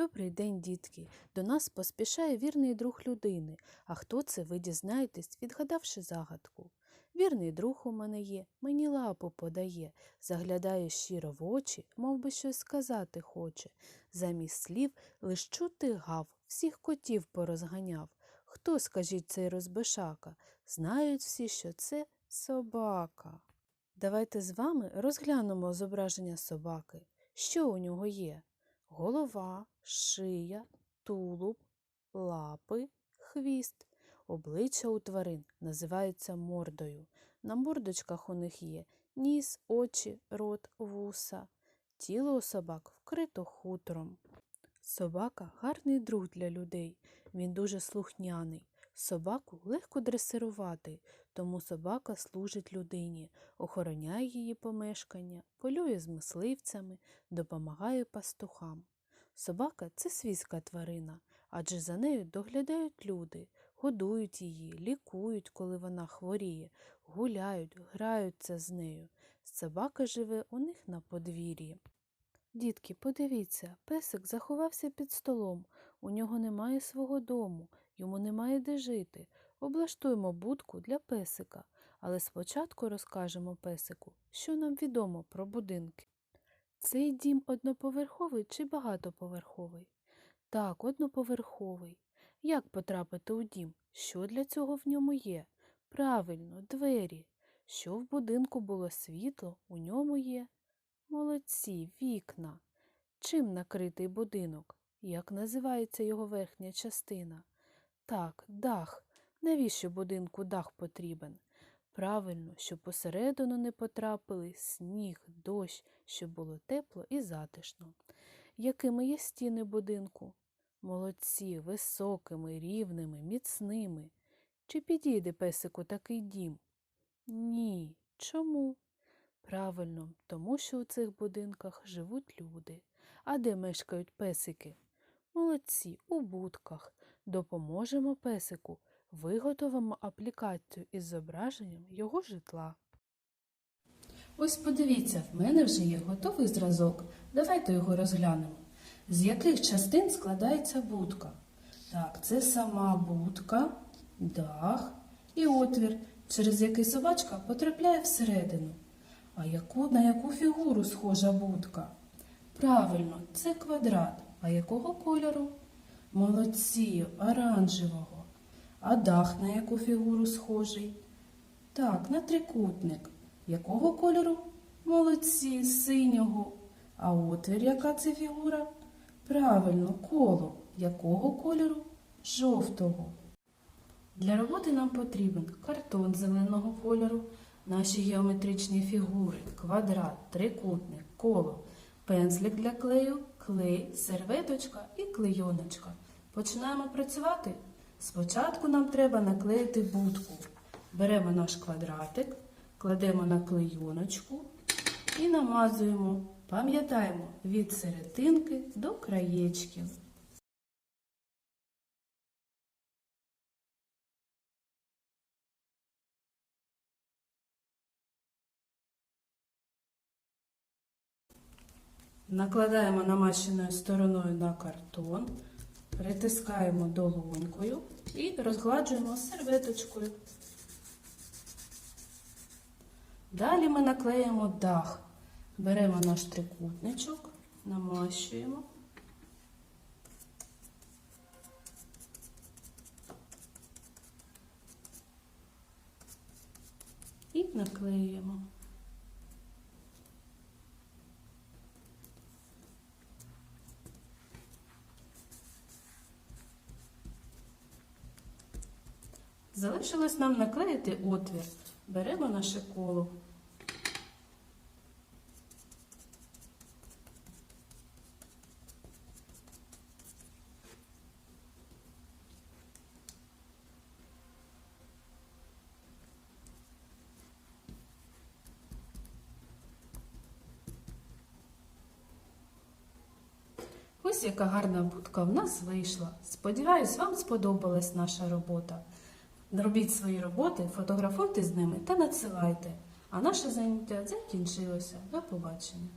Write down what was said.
Добрий день, дітки! До нас поспішає вірний друг людини. А хто це, ви дізнаєтесь, відгадавши загадку. Вірний друг у мене є, мені лапу подає, заглядає щиро в очі, мов би щось сказати хоче. Замість слів лиш чути гав, всіх котів порозганяв. Хто, скажіть, цей розбишака? Знають всі, що це собака. Давайте з вами розглянемо зображення собаки. Що у нього є? Голова, шия, тулуб, лапи, хвіст. Обличчя у тварин називаються мордою. На мордочках у них є ніс, очі, рот, вуса. Тіло у собак вкрито хутром. Собака гарний друг для людей. Він дуже слухняний. Собаку легко дресирувати, тому собака служить людині, охороняє її помешкання, полює з мисливцями, допомагає пастухам. Собака це свійська тварина, адже за нею доглядають люди, годують її, лікують, коли вона хворіє, гуляють, граються з нею. Собака живе у них на подвір'ї. Дітки, подивіться, песик заховався під столом, у нього немає свого дому, йому немає де жити. Облаштуємо будку для песика, але спочатку розкажемо песику, що нам відомо про будинки. Цей дім одноповерховий чи багатоповерховий? Так, одноповерховий. Як потрапити у дім? Що для цього в ньому є? Правильно, двері. Що в будинку було світло, у ньому є. Молодці, вікна. Чим накритий будинок? Як називається його верхня частина? Так, дах. Навіщо будинку дах потрібен? Правильно, щоб посередину не потрапили сніг, дощ, щоб було тепло і затишно. Якими є стіни будинку? Молодці, високими, рівними, міцними. Чи підійде песику такий дім? Ні. Чому? Правильно, тому що у цих будинках живуть люди. А де мешкають песики? Молодці, у будках. Допоможемо песику, виготовимо аплікацію із зображенням його житла. Ось подивіться, в мене вже є готовий зразок. Давайте його розглянемо. З яких частин складається будка? Так, це сама будка, дах і отвір, через який собачка потрапляє всередину. А яку, на яку фігуру схожа будка? Правильно, це квадрат. А якого кольору? Молодці, оранжевого. А дах на яку фігуру схожий? Так, на трикутник. Якого кольору? Молодці, синього. А отвір яка це фігура? Правильно, коло. Якого кольору? Жовтого. Для роботи нам потрібен картон зеленого кольору, наші геометричні фігури, квадрат, трикутник, коло, пензлик для клею, клей, серветочка і клейоночка. Починаємо працювати. Спочатку нам треба наклеїти будку. Беремо наш квадратик, кладемо на клейоночку і намазуємо. Пам'ятаємо від серединки до краєчків. Накладаємо намащеною стороною на картон, притискаємо долонькою і розгладжуємо серветочкою. Далі ми наклеїмо дах. Беремо наш трикутничок, намащуємо. І наклеюємо. Залишилось нам наклеїти отвір. Беремо наше коло. Ось яка гарна будка в нас вийшла. Сподіваюсь, вам сподобалась наша робота. Робіть свої роботи, фотографуйте з ними та надсилайте. А наше заняття закінчилося. До побачення.